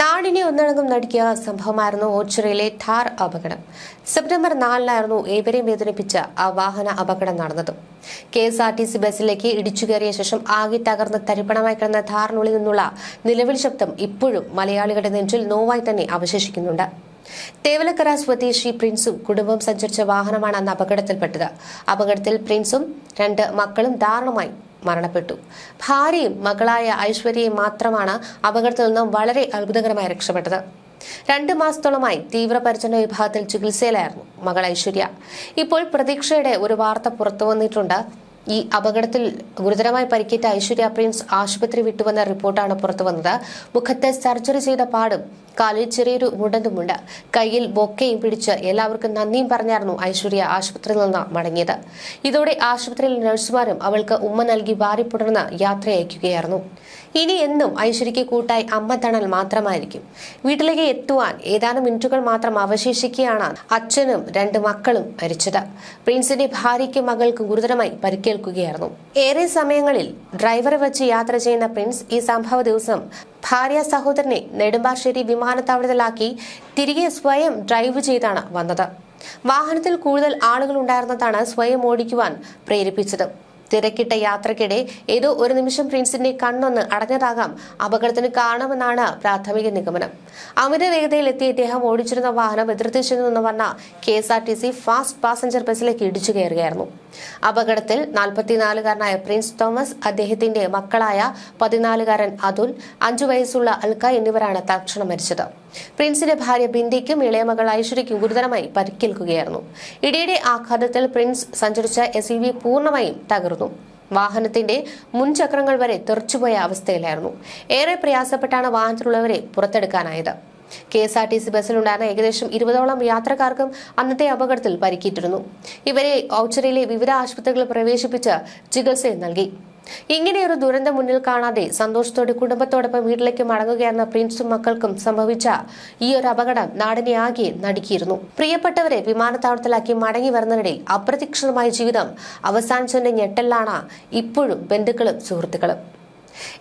നാടിനെ ഒന്നടങ്കം നടുക്കിയ സംഭവമായിരുന്നു ഓച്ചിറയിലെ ഥാർ അപകടം. സെപ്റ്റംബർ നാലിനായിരുന്നു ഏവരെയും വേദനിപ്പിച്ച ആ വാഹന അപകടം നടന്നത്. K S R T C ബസ്സിലേക്ക് ഇടിച്ചു കയറിയ ശേഷം ആകെ തകർന്ന് തരിപ്പണമായി കിടന്ന ധാറിനുള്ളിൽ നിന്നുള്ള നിലവിൽ ശബ്ദം ഇപ്പോഴും മലയാളികളുടെ നെഞ്ചിൽ നോവായി തന്നെ അവശേഷിക്കുന്നുണ്ട്. തേവലക്കര സ്വദേശി പ്രിൻസും കുടുംബം സഞ്ചരിച്ച വാഹനമാണ് അന്ന് അപകടത്തിൽപ്പെട്ടത്. അപകടത്തിൽ പ്രിൻസും രണ്ട് മക്കളും ദാരുണമായി മരണപ്പെട്ടു. ഭാര്യയും മകളായ ഐശ്വര്യയും മാത്രമാണ് അപകടത്തിൽ നിന്നും വളരെ അത്ഭുതകരമായി രക്ഷപ്പെട്ടത്. രണ്ട് മാസത്തോളമായി തീവ്രപരിചരണ വിഭാഗത്തിൽ ചികിത്സയിലായിരുന്നു മകൾ ഐശ്വര്യ. ഇപ്പോൾ പ്രതീക്ഷയുടെ ഒരു വാർത്ത പുറത്തു വന്നിട്ടുണ്ട്. ഈ അപകടത്തിൽ ഗുരുതരമായി പരിക്കേറ്റ ഐശ്വര്യ പ്രിൻസ് ആശുപത്രി വിട്ടുവന്ന റിപ്പോർട്ടാണ് പുറത്തു വന്നത്. മുഖത്തെ സർജറി ചെയ്ത പാടും കാലിൽ ചെറിയൊരു മുടന്തുമുണ്ട്. കയ്യിൽ ബൊക്കയും പിടിച്ച് എല്ലാവർക്കും നന്ദിയും പറഞ്ഞായിരുന്നു ഐശ്വര്യ ആശുപത്രിയിൽ നിന്ന് മടങ്ങിയത്. ഇതോടെ ആശുപത്രിയിൽ നഴ്സുമാരും അവൾക്ക് ഉമ്മ നൽകി വാരിപ്പുടർന്ന് യാത്രയയക്കുകയായിരുന്നു ഇനി എന്നും ഐശ്വര്യയ്ക്ക് കൂട്ടായി അമ്മ തണൽ മാത്രമായിരിക്കും. വീട്ടിലേക്ക് എത്തുവാൻ ഏതാനും മിനിറ്റുകൾ മാത്രം അവശേഷിക്കുകയാണ് അച്ഛനും രണ്ട് മക്കളും മരിച്ചത്. പ്രിൻസിന്റെ ഭാര്യയ്ക്കും മകൾക്കും ഗുരുതരമായി പരിക്കേൽക്കുകയായിരുന്നു. ഏറെ സമയങ്ങളിൽ ഡ്രൈവറെ വെച്ച് യാത്ര ചെയ്യുന്ന പ്രിൻസ് ഈ സംഭവ ദിവസം ഭാര്യ സഹോദരനെ നെടുമ്പാശ്ശേരി വിമാനത്താവളത്തിലാക്കി തിരികെ സ്വയം ഡ്രൈവ് ചെയ്താണ് വന്നത്. വാഹനത്തിൽ കൂടുതൽ ആളുകൾ ഉണ്ടായിരുന്നതാണ് സ്വയം ഓടിക്കുവാൻ പ്രേരിപ്പിച്ചത്. തിരക്കിട്ട യാത്രക്കിടെ ഏതോ ഒരു നിമിഷം പ്രിൻസിന്റെ കണ്ണൊന്ന് അടഞ്ഞതാകാം. അപകടത്തിന് കാരണമെന്നാണ് പ്രാഥമിക നിഗമനം. അമിത വേഗതയിൽ എത്തിയ ഇദ്ദേഹം ഓടിച്ചിരുന്ന വാഹനം എതിർത്തിച്ചു നിന്ന് വന്ന K S R T C fast passenger ബസ്സിലേക്ക് ഇടിച്ചു കയറുകയായിരുന്നു. അപകടത്തിൽ നാൽപ്പത്തിനാലുകാരനായ പ്രിൻസ് തോമസ് അദ്ദേഹത്തിന്റെ മക്കളായ പതിനാലുകാരൻ അതുൽ അഞ്ചു വയസ്സുള്ള അൽക്ക എന്നിവരാണ് തൽക്ഷണം മരിച്ചത്. പ്രിൻസിന്റെ ഭാര്യ ബിന്ദിക്കും ഇളയമകൾ ഐശ്വര്യയ്ക്കും ഗുരുതരമായി പരിക്കേൽക്കുകയായിരുന്നു. ഇടിയുടെ ആഘാതത്തിൽ പ്രിൻസ് സഞ്ചരിച്ച എസ് പൂർണമായും തകർന്നു. വാഹനത്തിന്റെ മുൻചക്രങ്ങൾ വരെ തെറിച്ചുപോയ അവസ്ഥയിലായിരുന്നു. ഏറെ പ്രയാസപ്പെട്ടാണ് വാഹനത്തിലുള്ളവരെ പുറത്തെടുക്കാനായത്. K S R T C ബസ്സിലുണ്ടായിരുന്ന ഏകദേശം ഇരുപതോളം യാത്രക്കാർക്കും അന്നത്തെ അപകടത്തിൽ പരിക്കേറ്റിരുന്നു. ഇവരെ ഔച്ചറിയിലെ വിവിധ ആശുപത്രികളിൽ പ്രവേശിപ്പിച്ച് ചികിത്സയും നൽകി. ഇങ്ങനെയൊരു ദുരന്തം മുന്നിൽ കാണാതെ സന്തോഷത്തോടെ കുടുംബത്തോടൊപ്പം വീട്ടിലേക്ക് മടങ്ങുകയെന്ന പ്രിൻസും മക്കൾക്കും സംഭവിച്ച ഈ ഒരു അപകടം നാടിനെ ആകെ നടുക്കിയിരുന്നു. പ്രിയപ്പെട്ടവരെ വിമാനത്താവളത്തിലാക്കി മടങ്ങി വരുന്നതിനിടയിൽ അപ്രതീക്ഷിതമായ ജീവിതം അവസാനിച്ചതിന്റെ ഞെട്ടലാണ് ഇപ്പോഴും ബന്ധുക്കളും സുഹൃത്തുക്കളും.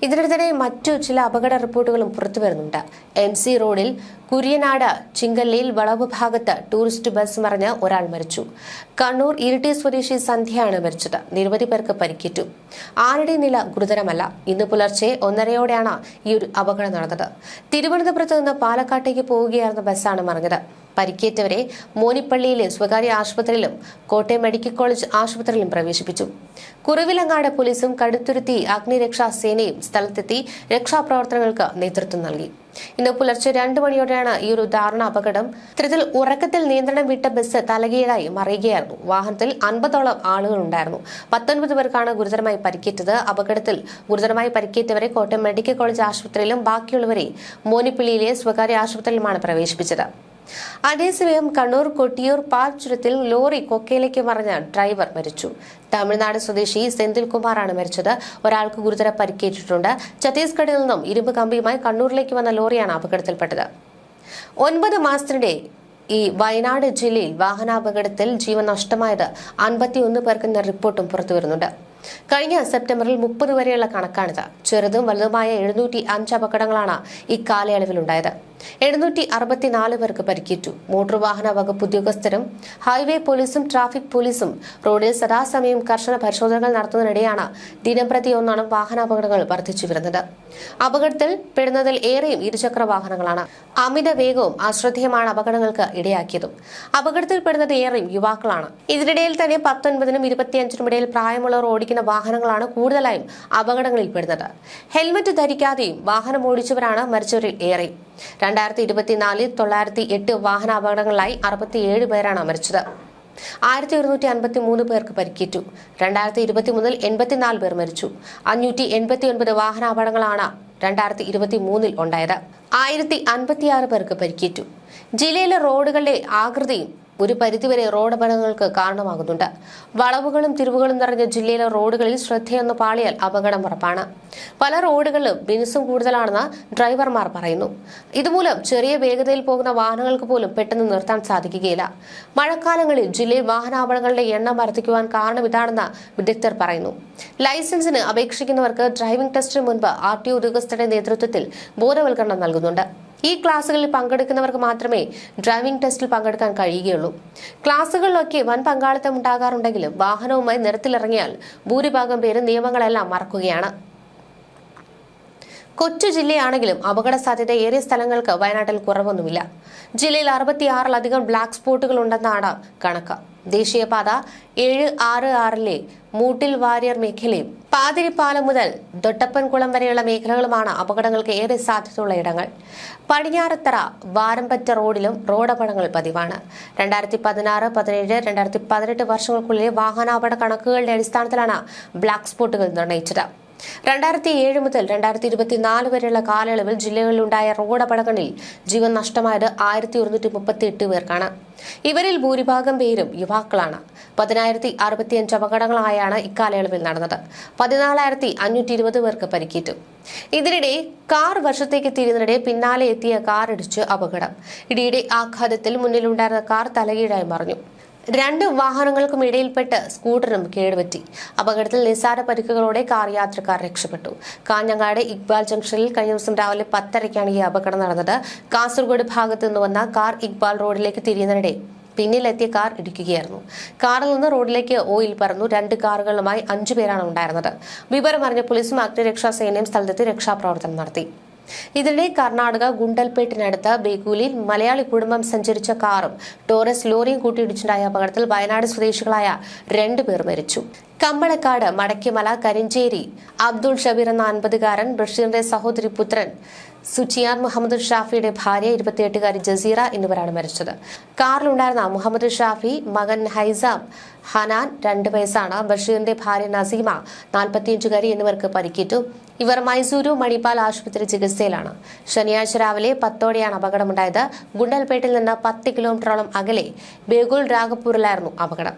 ഇതിനിടെ മറ്റു ചില അപകട റിപ്പോർട്ടുകളും പുറത്തു വരുന്നുണ്ട് എം സി റോഡിൽ കുര്യനാട് ചിങ്കല്ലയിൽ വളവ് ഭാഗത്ത് ടൂറിസ്റ്റ് ബസ് മറിഞ്ഞ് ഒരാൾ മരിച്ചു. കണ്ണൂർ ഇരിട്ടി സ്വദേശി സന്ധ്യയാണ് മരിച്ചത്. നിരവധി പേർക്ക് പരിക്കേറ്റു. ആരുടെ നില ഗുരുതരമല്ല. ഇന്ന് പുലർച്ചെ ഒന്നരയോടെയാണ് ഈ ഒരു അപകടം നടന്നത്. തിരുവനന്തപുരത്ത് നിന്ന് പാലക്കാട്ടേക്ക് പോവുകയായിരുന്ന ബസ്സാണ് മറിഞ്ഞത്. പരിക്കേറ്റവരെ മോനിപ്പള്ളിയിലെ സ്വകാര്യ ആശുപത്രിയിലും കോട്ടയം മെഡിക്കൽ കോളേജ് ആശുപത്രിയിലും പ്രവേശിപ്പിച്ചു. കുറവിലങ്ങാട് പോലീസും കടുത്തുരുത്തി അഗ്നിരക്ഷാ സേനയും സ്ഥലത്തെത്തി രക്ഷാപ്രവർത്തനങ്ങൾക്ക് നേതൃത്വം നൽകി. ഇന്ന് പുലർച്ചെ രണ്ടു മണിയോടെയാണ് ഈ ഒരു ദാരുണ അപകടം. ഇത്തരത്തിൽ ഉറക്കത്തിൽ നിയന്ത്രണം വിട്ട ബസ് തലകീഴായി മറിയുകയായിരുന്നു. വാഹനത്തിൽ അൻപതോളം ആളുകൾ ഉണ്ടായിരുന്നു. പത്തൊൻപത് പേർക്കാണ് ഗുരുതരമായി പരിക്കേറ്റത്. അപകടത്തിൽ ഗുരുതരമായി പരിക്കേറ്റവരെ കോട്ടയം മെഡിക്കൽ കോളേജ് ആശുപത്രിയിലും ബാക്കിയുള്ളവരെ മോനിപ്പിള്ളിയിലെ സ്വകാര്യ ആശുപത്രിയിലുമാണ് പ്രവേശിപ്പിച്ചത്. അതേസമയം കണ്ണൂർ കൊട്ടിയൂർ പാൽച്ചുരത്തിൽ ലോറി കൊക്കയിലേക്ക് മറിഞ്ഞ ഡ്രൈവർ മരിച്ചു. തമിഴ്നാട് സ്വദേശി സെന്തിൽ കുമാറാണ് മരിച്ചത്. ഒരാൾക്ക് ഗുരുതര പരിക്കേറ്റിട്ടുണ്ട്. ഛത്തീസ്ഗഡിൽ നിന്നും ഇരുമ്പ് കമ്പിയുമായി കണ്ണൂരിലേക്ക് വന്ന ലോറിയാണ് അപകടത്തിൽപ്പെട്ടത്. ഒൻപത് മാസത്തിനിടെ ഈ വയനാട് ജില്ലയിൽ വാഹനാപകടത്തിൽ ജീവൻ നഷ്ടമായത് അൻപത്തിയൊന്ന് പേർക്കെന്ന റിപ്പോർട്ടും പുറത്തു വരുന്നുണ്ട്. കഴിഞ്ഞ സെപ്റ്റംബറിൽ മുപ്പത് വരെയുള്ള കണക്കാണിത്. ചെറുതും വലുതുമായ എഴുന്നൂറ്റി അഞ്ച് അപകടങ്ങളാണ് ഇക്കാലയളവിലുണ്ടായത് എഴുന്നൂറ്റി അറുപത്തിനാല് പേർക്ക് പരിക്കേറ്റു. മോട്ടോർ വാഹന വകുപ്പ് ഉദ്യോഗസ്ഥരും ഹൈവേ പോലീസും ട്രാഫിക് പോലീസും റോഡിൽ സദാസമയം കർശന പരിശോധനകൾ നടത്തുന്നതിനിടെയാണ് ദിനംപ്രതി ഒന്നാണ് വാഹനാപകടങ്ങൾ വർദ്ധിച്ചു വരുന്നത്. അപകടത്തിൽ പെടുന്നതിൽ ഏറെയും ഇരുചക്ര വാഹനങ്ങളാണ്. അമിത വേഗവും അശ്രദ്ധേയമാണ് അപകടങ്ങൾക്ക് ഇടയാക്കിയതും. അപകടത്തിൽ പെടുന്നത് ഏറെയും യുവാക്കളാണ്. ഇതിനിടയിൽ തന്നെ പത്തൊൻപതിനും ഇരുപത്തിയഞ്ചിനും ഇടയിൽ പ്രായമുള്ളവർ ഓടിക്കുന്ന വാഹനങ്ങളാണ് കൂടുതലായും അപകടങ്ങളിൽ പെടുന്നത്. ഹെൽമറ്റ് ധരിക്കാതെയും വാഹനം ഓടിച്ചവരാണ് മരിച്ചവരിൽ ഏറെ രണ്ടായിരത്തി ഇരുപത്തിനാലിൽ തൊള്ളായിരത്തി എട്ട് വാഹന അപകടങ്ങളിലായി അറുപത്തിയേഴ് പേരാണ് മരിച്ചത്. ആയിരത്തി ഒരുന്നൂറ്റി അൻപത്തി മൂന്ന് പേർക്ക് പരിക്കേറ്റു. രണ്ടായിരത്തി ഇരുപത്തി മൂന്നിൽ എൺപത്തിനാല് പേർ മരിച്ചു. അഞ്ഞൂറ്റി എൺപത്തി ഒൻപത് വാഹനാപകടങ്ങളാണ് രണ്ടായിരത്തി ഇരുപത്തി മൂന്നിൽ ഉണ്ടായത്. ആയിരത്തി അൻപത്തിയാറ് പേർക്ക് പരിക്കേറ്റു. ജില്ലയിലെ റോഡുകളുടെ ആകൃതിയും ഒരു പരിധിവരെ റോഡ് അപകടങ്ങൾക്ക് കാരണമാകുന്നുണ്ട്. വളവുകളും തിരിവുകളും നിറഞ്ഞ ജില്ലയിലെ റോഡുകളിൽ ശ്രദ്ധയൊന്ന് പാളിയാൽ അപകടം ഉറപ്പാണ്. പല റോഡുകളിലും ബിനുസും കൂടുതലാണെന്ന് ഡ്രൈവർമാർ പറയുന്നു. ഇതുമൂലം ചെറിയ വേഗതയിൽ പോകുന്ന വാഹനങ്ങൾക്ക് പോലും പെട്ടെന്ന് നിർത്താൻ സാധിക്കുകയില്ല. മഴക്കാലങ്ങളിൽ ജില്ലയിൽ വാഹനാപകടങ്ങളുടെ എണ്ണം വർദ്ധിക്കുവാൻ കാരണം ഇതാണെന്ന് വിദഗ്ധർ പറയുന്നു. ലൈസൻസിന് അപേക്ഷിക്കുന്നവർക്ക് ഡ്രൈവിംഗ് ടെസ്റ്റിന് മുൻപ് ആർ ടി ഉദ്യോഗസ്ഥരുടെ നേതൃത്വത്തിൽ ബോധവൽക്കരണം നൽകുന്നുണ്ട്. ഈ ക്ലാസുകളിൽ പങ്കെടുക്കുന്നവർക്ക് മാത്രമേ ഡ്രൈവിംഗ് ടെസ്റ്റിൽ പങ്കെടുക്കാൻ കഴിയുകയുള്ളൂ. ക്ലാസുകളിലൊക്കെ വൻ പങ്കാളിത്തം ഉണ്ടാകാറുണ്ടെങ്കിലും വാഹനവുമായി നിരത്തിലിറങ്ങിയാൽ ഭൂരിഭാഗം പേരും നിയമങ്ങളെല്ലാം മറക്കുകയാണ്. കൊച്ചു ജില്ലയാണെങ്കിലും അപകട സാധ്യത ഏറിയ സ്ഥലങ്ങൾക്ക് വയനാട്ടിൽ കുറവൊന്നുമില്ല. ജില്ലയിൽ അറുപത്തിയാറിലധികം ബ്ലാക്ക് സ്പോട്ടുകൾ ഉണ്ടെന്നാണ് കണക്ക്. ദേശീയപാത ഏഴ് ആറ് ആറിലെ മൂട്ടിൽ വാര്യർ മേഖലയും പാതിരിപ്പാലം മുതൽ ദൊട്ടപ്പൻകുളം വരെയുള്ള മേഖലകളുമാണ് അപകടങ്ങൾക്ക് ഏറെ സാധ്യതയുള്ള ഇടങ്ങൾ. പടിഞ്ഞാറത്തറ വാരമ്പറ്റ റോഡിലും റോഡപകടങ്ങൾ പതിവാണ്. രണ്ടായിരത്തി പതിനാറ് പതിനേഴ് രണ്ടായിരത്തി പതിനെട്ട് വർഷങ്ങൾക്കുള്ളിലെ വാഹനാപകട കണക്കുകളുടെ അടിസ്ഥാനത്തിലാണ് ബ്ലാക്ക് സ്പോട്ടുകൾ നിർണയിച്ചത് രണ്ടായിരത്തി ഏഴ് മുതൽ രണ്ടായിരത്തി ഇരുപത്തിനാല് വരെയുള്ള കാലയളവിൽ ജില്ലകളിലുണ്ടായ റോഡ് അപകടങ്ങളിൽ ജീവൻ നഷ്ടമായത് ആയിരത്തി ഒരുന്നൂറ്റി മുപ്പത്തി എട്ട് പേർക്കാണ്. ഇവരിൽ ഭൂരിഭാഗം പേരും യുവാക്കളാണ്. പതിനായിരത്തി അറുപത്തിയഞ്ച് അപകടങ്ങളായാണ് ഇക്കാലയളവിൽ നടന്നത്. പതിനാലായിരത്തി അഞ്ഞൂറ്റി ഇരുപത് പേർക്ക് പരിക്കേറ്റു. ഇതിനിടെ കാർ വർഷത്തേക്ക് തിരിയുന്നതിനിടെ പിന്നാലെ എത്തിയ കാർ ഇടിച്ച് അപകടം. ഇടിയുടെ ആഘാതത്തിൽ മുന്നിലുണ്ടായിരുന്ന കാർ തലകീഴായി മറിഞ്ഞു. രണ്ട് വാഹനങ്ങൾക്കും ഇടയിൽപ്പെട്ട് സ്കൂട്ടറും കേടുപറ്റി. അപകടത്തിൽ നിസ്സാര പരിക്കുകളോടെ കാർ യാത്രക്കാർ രക്ഷപ്പെട്ടു. കാഞ്ഞങ്ങാട് ഇക്ബാൽ ജംഗ്ഷനിൽ കഴിഞ്ഞ ദിവസം രാവിലെ പത്തരയ്ക്കാണ് ഈ അപകടം നടന്നത്. കാസർഗോഡ് ഭാഗത്തു നിന്ന് വന്ന കാർ ഇക്ബാൽ റോഡിലേക്ക് തിരിയുന്നതിനിടെ പിന്നിലെത്തിയ കാർ ഇടിക്കുകയായിരുന്നു. കാറിൽ നിന്ന് റോഡിലേക്ക് ഓയിൽ പറന്നു രണ്ട് കാറുകളുമായി അഞ്ചുപേരാണ് ഉണ്ടായിരുന്നത്. വിവരമറിഞ്ഞ പോലീസും അഗ്നിരക്ഷാ സേനയും സ്ഥലത്തെത്തി രക്ഷാപ്രവർത്തനം നടത്തി. ഇതിനിടെ കർണാടക ഗുണ്ടൽപേട്ടിനടുത്ത് ബേഗൂലിൽ മലയാളി കുടുംബം സഞ്ചരിച്ച കാറും ടോറസ് ലോറിയും കൂട്ടിയിടിച്ചുണ്ടായ അപകടത്തിൽ വയനാട് സ്വദേശികളായ രണ്ടുപേർ മരിച്ചു. കമ്പളക്കാട് മടക്കിമല കരിഞ്ചേരി അബ്ദുൾ ഷബീർ എന്ന അൻപതുകാരൻ ബഷീറിന്റെ സഹോദരി പുത്രൻ സുച്ചിയാൻ മുഹമ്മദ് ഷാഫിയുടെ ഭാര്യ ഇരുപത്തിയെട്ടുകാരി ജസീറ എന്നിവരാണ് മരിച്ചത്. കാറിലുണ്ടായിരുന്ന മുഹമ്മദ് ഷാഫി മകൻ ഹൈസാം ഹനാൻ രണ്ട് വയസ്സാണ്. ബഷീറിന്റെ ഭാര്യ നസീമ നാൽപ്പത്തിയഞ്ചുകാരി എന്നിവർക്ക് പരിക്കേറ്റു. ഇവർ മൈസൂരു മണിപ്പാൽ ആശുപത്രി ചികിത്സയിലാണ്. ശനിയാഴ്ച രാവിലെ പത്തോടെയാണ് അപകടമുണ്ടായത്. ഗുണ്ടൽപേട്ടിൽ നിന്ന് പത്ത് കിലോമീറ്ററോളം അകലെ ബേഗുൽ രാഗപ്പൂരിലായിരുന്നു അപകടം.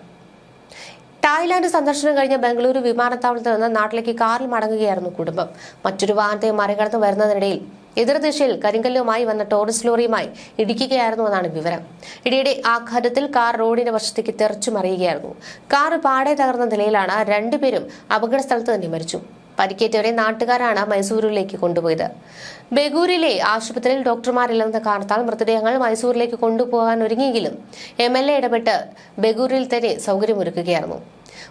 തായ്ലാന്റ് സന്ദർശനം കഴിഞ്ഞ ബംഗളൂരു വിമാനത്താവളത്തിൽ നിന്ന് നാട്ടിലേക്ക് കാറിൽ മടങ്ങുകയായിരുന്നു കുടുംബം. മറ്റൊരു വാഹനത്തെ മറികടന്ന് വരുന്നതിനിടയിൽ എതിർദിശയിൽ കരിങ്കല്ലുമായി വന്ന ടോറസ് ലോറിയുമായി ഇടിക്കുകയായിരുന്നുവെന്നാണ് വിവരം. ഇടിയുടെ ആഘാതത്തിൽ കാർ റോഡിന്റെ വശത്തേക്ക് തെറിച്ചു മറിയുകയായിരുന്നു കാർ പാടെ തകർന്ന നിലയിലാണ് രണ്ടുപേരും അപകട സ്ഥലത്ത് തന്നെ മരിച്ചു. പരിക്കേറ്റവരെ നാട്ടുകാരാണ് മൈസൂരിലേക്ക് കൊണ്ടുപോയത്. ബെഗൂരിലെ ആശുപത്രിയിൽ ഡോക്ടർമാരില്ലെന്ന കാരണത്താൽ മൃതദേഹങ്ങൾ മൈസൂരിലേക്ക് കൊണ്ടുപോകാൻ ഒരുങ്ങിയെങ്കിലും എം എൽ എ ഇടപെട്ട് ബെഗൂരിൽ തന്നെ സൗകര്യമൊരുക്കുകയായിരുന്നു.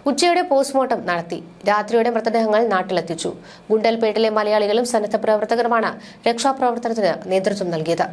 ഉച്ചയോടെ പോസ്റ്റ്മോർട്ടം നടത്തി. രാത്രിയോടെ മൃതദേഹങ്ങൾ നാട്ടിലെത്തിച്ചു. ഗുണ്ടൽപേട്ടിലെ മലയാളികളും സന്നദ്ധ പ്രവർത്തകരുമാണ് രക്ഷാപ്രവർത്തനത്തിന് നേതൃത്വം നൽകിയത്.